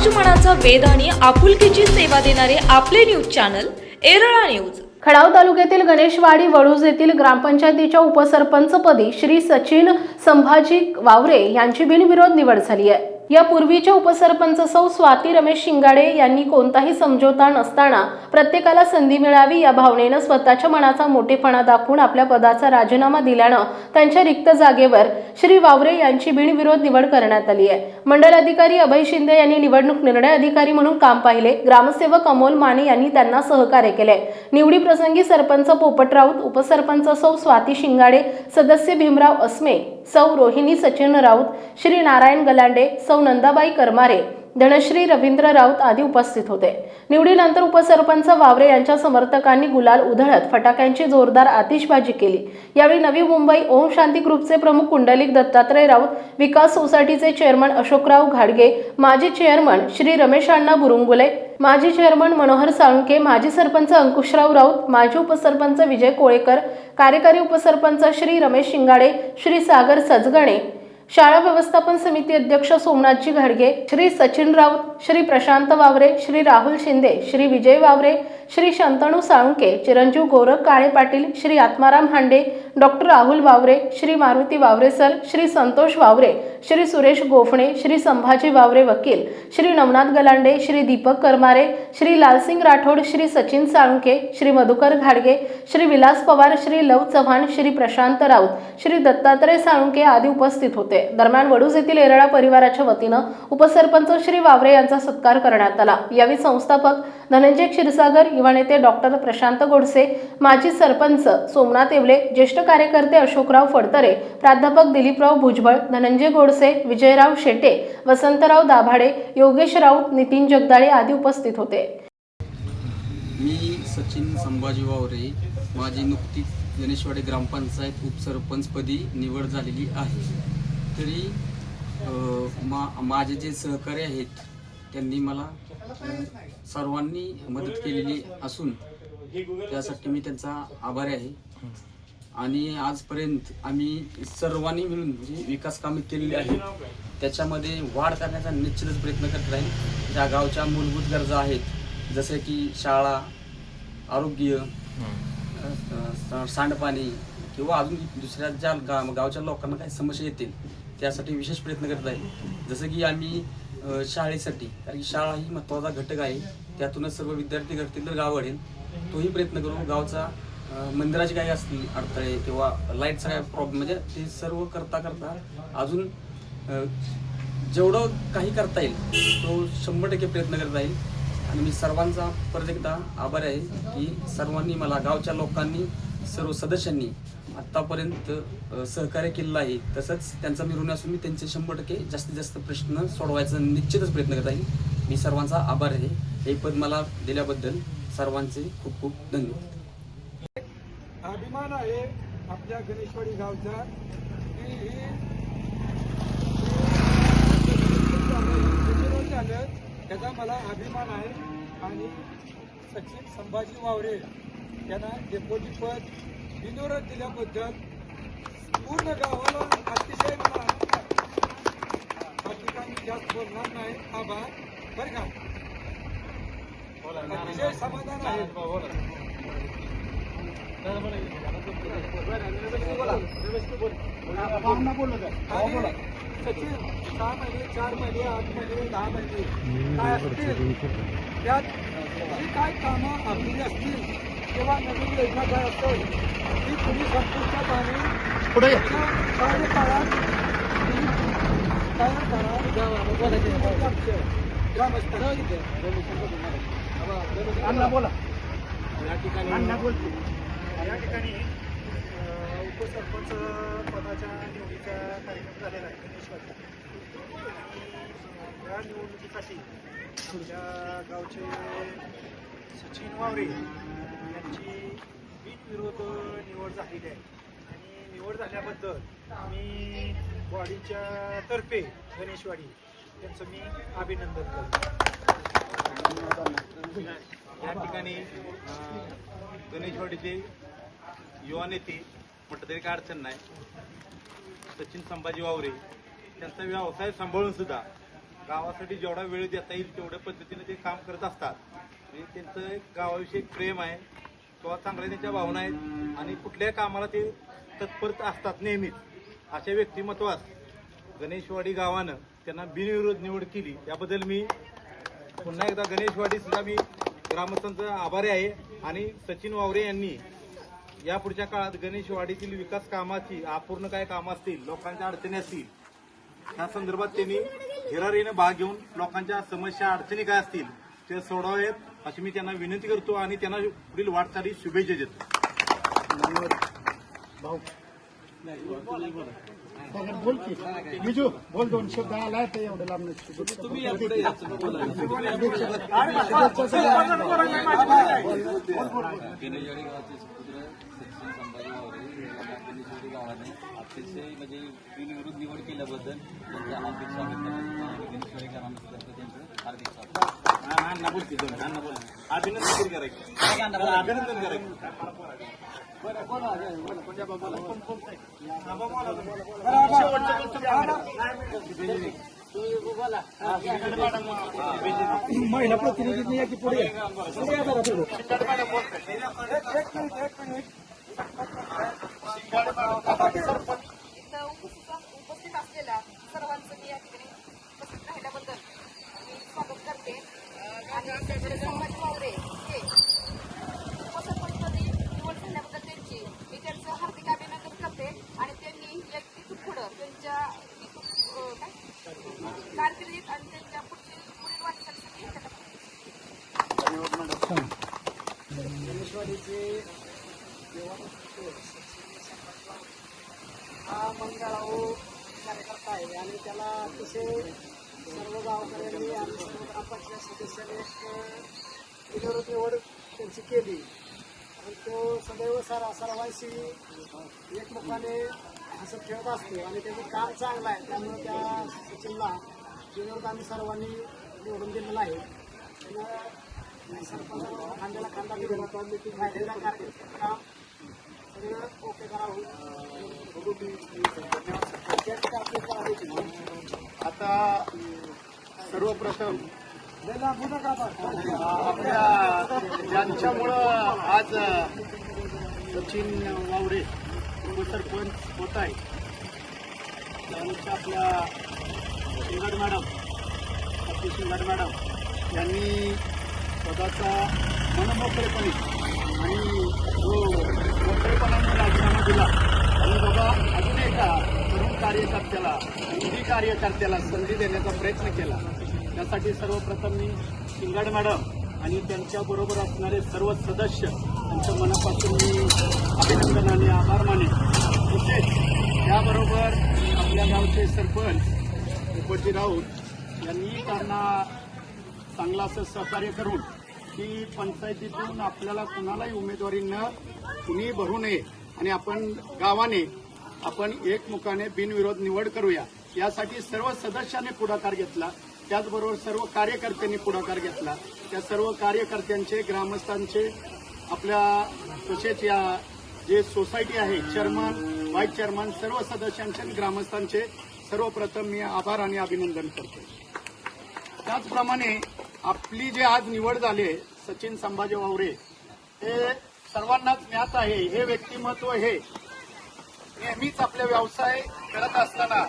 समाज मनाचा आणि आपुलकीची सेवा देणारे आपले news channel Erala news. Khatav तालुक्यातील गणेशवाडी वडूज येथील ग्रामपंचायतीच्या उपसरपंचपदी श्री सचिन संभाजी वावरे यांची बिनविरोध निवड झाली आहे. या पूर्वीच्या उपसरपंच सौ स्वाती रमेश शिंगाडे यांनी कोणताही समझोता नसताना प्रत्येकाला संधी मिळावी या भावनेनं स्वतःच्या मनाचा मोठेपणा दाखवून आपल्या पदाचा राजीनामा दिल्यानं त्यांच्या रिक्त जागेवर श्री वावरे यांची बिनविरोध निवड करण्यात आली आहे. मंडल अधिकारी अभय शिंदे यांनी निवडणूक निर्णय अधिकारी म्हणून काम पाहिले. ग्रामसेवक अमोल माने यांनी त्यांना सहकार्य केले निवडी प्रसंगी सरपंच पोपट राऊत उपसरपंच सौ स्वाती शिंगाडे सदस्य भीमराव अस्मे सौ रोहिणी सचिन राऊत श्री नारायण गलांडे सौ नंदाबाई करमारे. धनश्री रवींद्र राऊत आदी उपस्थित होते. निवडीनंतर उपसरपंच वावरे यांच्या समर्थकांनी गुलाल उधळत फटाक्यांची जोरदार आतिषबाजी केली. यावेळी नवी मुंबई ओम शांती ग्रुपचे प्रमुख कुंडलिक दत्तात्रय राऊत विकास सोसायटीचे चेअरमन अशोकराव घाडगे माजी चेअरमन श्री रमेश अण्णा बुरुंगुले माजी चेअरमन मनोहर साळुंके माजी सरपंच अंकुशराव राऊत माजी उपसरपंच विजय कोळेकर कार्यकारी उपसरपंच श्री रमेश शिंगाडे श्री सागर सजगणे शाळा व्यवस्थापन समिती अध्यक्ष सोमनाथजी घाडगे श्री सचिन राऊत श्री प्रशांत वावरे श्री राहुल शिंदे श्री विजय वावरे श्री शंतनू साळुंके चिरंजीव गोरख काळे पाटील श्री आत्माराम हांडे डॉक्टर राहुल वावरे श्री मारुती वावरे सर श्री संतोष वावरे श्री सुरेश गोफणे श्री संभाजी वावरे वकील श्री नवनाथ गलांडे श्री दीपक करमारे श्री लालसिंग राठोड श्री सचिन साळुंके श्री मधुकर घाडगे श्री विलास पवार श्री लव चव्हाण श्री प्रशांत राऊत श्री दत्तात्रय साळुंके आदी उपस्थित होते. दरम्यान वडूज येथील एरळा परिवाराच्या वतीनं उपसरपंच श्री वावरे यांचा सत्कार करण्यात आला. यावेळी संस्थापक धनंजय क्षीरसागर युवा नेते डॉक्टर प्रशांत गोडसे माजी सरपंच सोमनाथ येवले ज्येष्ठ कार्यकर्ते अशोकराव फडतरे प्राध्यापक दिलीपराव भुजबळ धनंजय गोडसे विजयराव शेटे वसंतराव दाभाडे योगेश राऊत नितीन जगदाळे आदी उपस्थित होते. मी सचिन संभाजी वावरे माझी नुकतीच गणेशवाडी ग्रामपंचायत उपसरपंचपदी निवड झालेली आहे. तरी मा माझे जे सहकारी आहेत त्यांनी मला सर्वांनी मदत केलेली असून त्यासाठी मी त्यांचा आभारी आहे. आणि आजपर्यंत आम्ही सर्वांनी मिळून जी विकास कामे केलेली आहेत त्याच्यामध्ये वाढ करण्याचा निश्चितच प्रयत्न करत राहील. ज्या गावच्या मूलभूत गरजा आहेत जसे की शाळा आरोग्य सांडपाणी किंवा अजून दुसऱ्या ज्या गा गावच्या लोकांना काही समस्या येतील त्यासाठी विशेष प्रयत्न करत आहे जसं की आम्ही शाळेसाठी कारण की शाळा ही महत्त्वाचा घटक आहे त्यातूनच सर्व विद्यार्थी घडतील तर गाव घडेल तोही प्रयत्न करू गावचा मंदिराचे काही असतील अडथळे किंवा लाईटचा काय प्रॉब्लेम म्हणजे ते सर्व करता करता अजून जेवढं काही करता येईल तो शंभर टक्के प्रयत्न करता येईल आणि मी सर्वांचा परत एकदा आभार आहे की सर्वांनी मला गावच्या लोकांनी सर्व सदस्यांनी आत्तापर्यंत सहकार्य केलेलं आहे. तसंच त्यांचा मी ऋण असून मी त्यांचे शंभर टक्के जास्तीत जास्त प्रश्न सोडवायचा निश्चितच प्रयत्न करत आहे. मी सर्वांचा आभार आहे. हे पद मला दिल्याबद्दल सर्वांचे खूप खूप धन्यवाद. अभिमान आहे आपल्या गणेशवाडी गावचा की ही ही झालं त्याचा अभिमान आहे आणि सचिन संभाजी वावरे यांना डेपोटीपद बिनविरोध दिल्याबद्दल पूर्ण गावाला अतिशय मला. बाकी मी जास्त बोलणार नाही. आभार. बरं का? अतिशय समाधान आहे. सचिन सहा महिने चार महिने आठ महिने दहा महिने काय असतील त्यात जी काय कामं आपली असतील किंवा नवीन योजना काय असेल ती पुढे संपुष्टात आणि कार्यकाळात ती तयार करा ग्रामस्थांची अण्णा बोला. या ठिकाणी या ठिकाणी उपसरपंच पदाच्या निवडीचा कार्यक्रम झालेला आहे गणेशवाडी या निवडणुकीसाठी आमच्या गावचे सचिन वावरे यांची बिनविरोध निवड झालेली आहे. आणि निवड झाल्याबद्दल मी वाडीच्या तर्फे गणेशवाडी त्यांचं मी अभिनंदन करतो. या ठिकाणी गणेशवाडीचे युवा नेते म्हटलं तरी काय अडचण नाही. सचिन संभाजी वावरे त्यांचा व्यवसाय सांभाळून सुद्धा गावासाठी जेवढा वेळ देता येईल तेवढ्या पद्धतीने ते काम करत असतात. म्हणजे त्यांचं एक गावाविषयी प्रेम आहे. किंवा चांगल्या त्यांच्या भावना आहेत. आणि कुठल्याही कामाला ते तत्पर असतात नेहमीच. अशा व्यक्तिमत्वास गणेशवाडी गावानं त्यांना बिनविरोध निवड केली. याबद्दल मी पुन्हा एकदा गणेशवाडी सुद्धा मी ग्रामस्थांचा आभारी आहे. आणि सचिन वावरे यांनी या पुढच्या काळात गणेशवाडीतील विकास कामाची अपूर्ण काय कामं असतील लोकांच्या अडचणी असतील त्या संदर्भात त्यांनी हिरारीने भाग घेऊन लोकांच्या समस्या अडचणी काय असतील ते सोडवावेत अशी मी त्यांना विनंती करतो आणि त्यांना पुढील वाटचाली शुभेच्छा देतो बोल की बिजू बोल दोन शब्द एवढं लांब तुम्ही बेनेजवाडी गावाचे सुपुत्र सचिन संभाजी वावरे यांना बेनेजवाडी गावाने अतिशय म्हणजे बिनविरोध निवड केल्याबद्दल त्यांचं हार्दिक स्वागत करतो आणि बेनेजवाडी ग्रामस्थांचं त्यांचं हार्दिक स्वागत अभिनंदन करायचं अभिनंदन करायचं महिला प्रतिनिधींनी या की पुढे या. पुढे या जरा थोडं. एक- एक मिनिट एक मिनिट इथं उपस्थित उपस्थित असलेल्या सर्वांचं मी या ठिकाणी उपस्थित राहिल्याबद्दल मी स्वागत करते आणि त्याचे संभाजी वावरे हे उपसरपंचपदी निवड झाल्याबद्दल त्यांची मी त्यांचं हार्दिक अभिनंदन करते आणि त्यांनी एक इथून पुढं त्यांच्या इथून अं, काय कारकिर्दीत आणि त्यांच्या पुढची पुढील वाटचालीसाठी त्यांना हा मंगळाऊ कार्यकर्ता आहे आणि त्याला तसे सर्व गावकऱ्यांनी आणि सर्व ग्रामपंचायत सदस्यांनी एक निवड त्यांची केली. आणि तो सदैव सर सर्वांशी एकमुखाने हसत खेळत असतो. आणि त्याचं काम चांगलं आहे. त्यामुळे त्या सचिनला बिनविरोध आम्ही सर्वांनी निवडून दिलेला आहे. सरपंच खांद्याला खांदा दिला फायद्याला कार्यक्रम सगळं ओके करावं. आता सर्वप्रथम ज्यांच्यामुळं आज सचिन वावडे उपसरपंच होत आहे त्यांच्या आपल्या शिंगड मॅडम आपली शिंगड मॅडम यांनी स्वतःचा मनमोकळेपणे आणि जो मोकळेपणाने राजीनामा दिला. आणि बाबा अजून एका तरुण कार्यकर्त्याला हिंदी कार्यकर्त्याला संधी देण्याचा प्रयत्न केला. त्यासाठी सर्वप्रथम मी शिंगाड मॅडम आणि त्यांच्याबरोबर असणारे सर्व सदस्य त्यांच्या मनापासून मी अभिनंदन आणि आभार मानेन. तसेच त्याबरोबर आपल्या गावचे सरपंच उपजी राऊत यांनी त्यांना चांगलं असं सहकार्य करून की पंचायतीतून आपल्याला कुणालाही उमेदवारी न कुणी भरू नये आणि आपण गावाने आपण एकमुखाने बिनविरोध निवड करूया. यासाठी सर्व सदस्यांनी पुढाकार घेतला. त्याचबरोबर सर्व कार्यकर्त्यांनी पुढाकार घेतला. त्या सर्व कार्यकर्त्यांचे ग्रामस्थांचे आपल्या तसेच या जे सोसायटी आहे चेअरमन व्हाईस चेअरमन सर्व सदस्यांचे आणि ग्रामस्थांचे सर्वप्रथम मी आभार आणि अभिनंदन करतो त्याचप्रमाणे आपली जे आज निवड झाली आहे, सचिन संभाजी वावरे हे सर्वांनाच ज्ञात आहे हे व्यक्तिमत्व हे नेहमीच आपले व्यवसाय करत असताना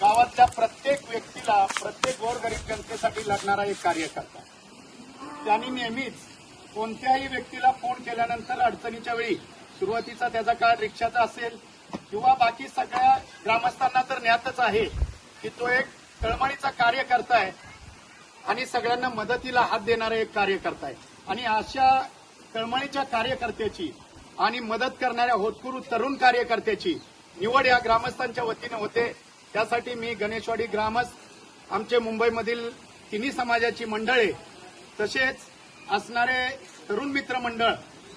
गावातल्या प्रत्येक व्यक्तीला प्रत्येक लढणारा एक कार्यकर्ता. त्यांनी नेहमीच कोणत्याही व्यक्तीला फोन केल्यानंतर अडचणीच्या वेळी सुरुवातीचा त्याचा काळ रिक्षाचा असेल किंवा बाकी सगळ्या ग्रामस्थांना तर ज्ञातच आहे की तो एक तळमळीचा कार्यकर्ता आहे आणि सगळ्यांना मदतीला हात देणारा एक कार्यकर्ता आहे. आणि अशा तळमळीच्या कार्यकर्त्याची आणि मदत करणाऱ्या होतकुरू तरुण कार्यकर्त्याची निवड या ग्रामस्थांच्या वतीनं होते. त्यासाठी मी गणेशवाडी ग्रामस्थ आमचे मुंबईमधील तिन्ही समाजाची मंडळे तसेच असणारे तरुण मित्र मंडळ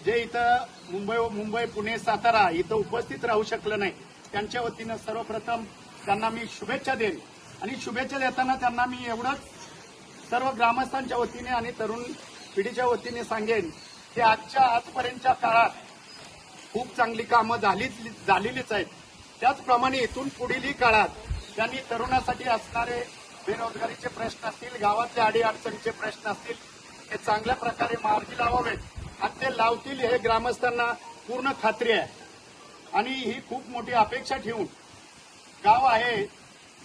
जे इथं मुंबई मुंबई पुणे सातारा इथं उपस्थित राहू शकलं नाही त्यांच्या वतीनं सर्वप्रथम त्यांना मी शुभेच्छा देईन. आणि शुभेच्छा देताना त्यांना मी एवढंच सर्व ग्रामस्थांच्या वतीने आणि तरुण पिढीच्या वतीने सांगेन की आजच्या आजपर्यंतच्या काळात खूप चांगली कामं झालीच झालेलीच आहेत. त्याचप्रमाणे इथून पुढीलही काळात त्यांनी तरुणासाठी असणारे बेरोजगारीचे प्रश्न असतील गावातल्या अडीअडचणीचे प्रश्न असतील हे चांगल्या प्रकारे मार्गी लावावेत. आणि ते लावतील हे ग्रामस्थांना पूर्ण खात्री आहे. आणि ही खूप मोठी अपेक्षा ठेवून गाव आहे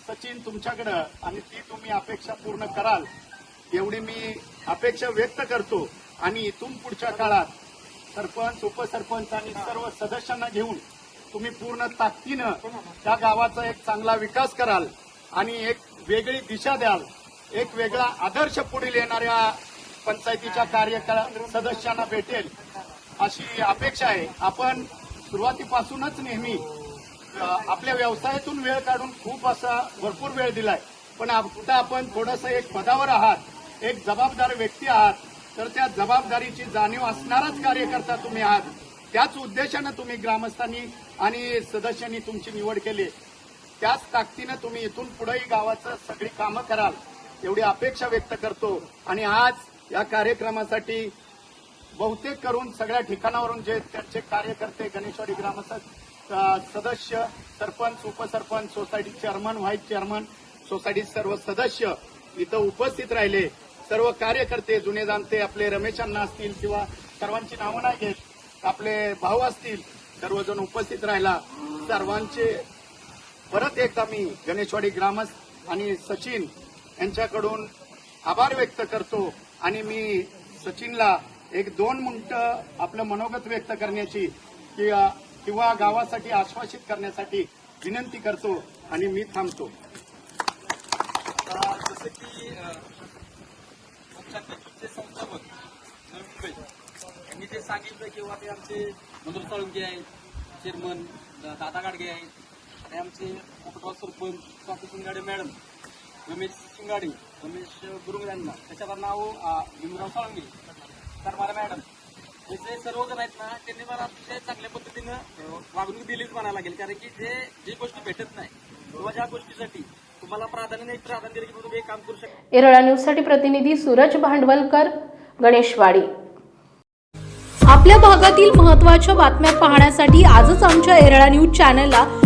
सचिन तुमच्याकडं आणि ती तुम्ही अपेक्षा पूर्ण कराल एवढी मी अपेक्षा व्यक्त करतो. आणि इथून पुढच्या काळात सरपंच उपसरपंच आणि सर्व सदस्यांना घेऊन तुम्ही पूर्ण ताकदीनं त्या गावाचा एक चांगला विकास कराल. आणि एक वेगळी दिशा द्याल. एक वेगळा आदर्श पुढील येणाऱ्या पंचायतीच्या कार्यकाळ सदस्यांना भेटेल अशी अपेक्षा आहे. आपण सुरुवातीपासूनच नेहमी आपल्या व्यवसायातून वेळ काढून खूप असा भरपूर वेळ दिलाय. पण आता आपण थोडंसं एक पदावर आहात एक जबाबदार व्यक्ती आहात तर त्या जबाबदारीची जाणीव असणाराच कार्यकर्ता तुम्ही आहात. त्याच उद्देशानं तुम्ही ग्रामस्थांनी आणि सदस्यांनी तुमची निवड केली. त्याच ताकदीनं तुम्ही इथून पुढेही गावाचं सगळी कामं कराल एवढी अपेक्षा व्यक्त करतो. आणि आज या कार्यक्रमासाठी बहुतेक करून सगळ्या ठिकाणावरून जे त्यांचे कार्यकर्ते गणेशवाडी ग्रामस्थ सदस्य sarpanch upsarpanch society chairman vice chairman society सर्व सदस्य इथं उपस्थित राहिले. सर्व कार्यकर्ते जुने जाणते आपले रमेशांना असतील किंवा सर्वांची नावं नाही घेत आपले भाऊ असतील सर्वजण उपस्थित राहिला. सर्वांचे परत एकदा मी गणेशवाडी ग्रामस्थ आणि सचिन यांच्याकडून आभार व्यक्त करतो आणि मी सचिनला एक दोन मिनिटं आपलं मनोगत व्यक्त करण्याची किंवा किंवा गावासाठी आश्वासित करण्यासाठी विनंती करतो आणि मी थांबतो. जसं की संस्थापक नवी मुंबई यांनी जे सांगितलं किंवा ते आमचे मधुर साळुंके आहेत चेअरमन दादा गाडगे आहेत आणि आमचे उपगाव सरपंच स्वाती शिंगाडे मॅडम रमेश शिंगाडे रमेश गुरुंग यांना. त्याच्यावर नाव अ, भीमराव तर सरमारा मॅडम हे जे सर्वजण आहेत ना त्यांनी मला अतिशय चांगल्या पद्धतीनं वागणूक दिलीच म्हणायला लागेल. कारण की जे जी गोष्टी भेटत नाही किंवा ज्या गोष्टीसाठी तुम्हाला प्राधान्य नाही प्राधान्य दिलं की तुम्ही काम करू शकता. एरळा न्यूजसाठी प्रतिनिधी सूरज भांडवलकर गणेशवाडी. आपल्या भागातील महत्त्वाच्या बातम्या पाहण्यासाठी आजच आमच्या एरळा न्यूज चॅनलला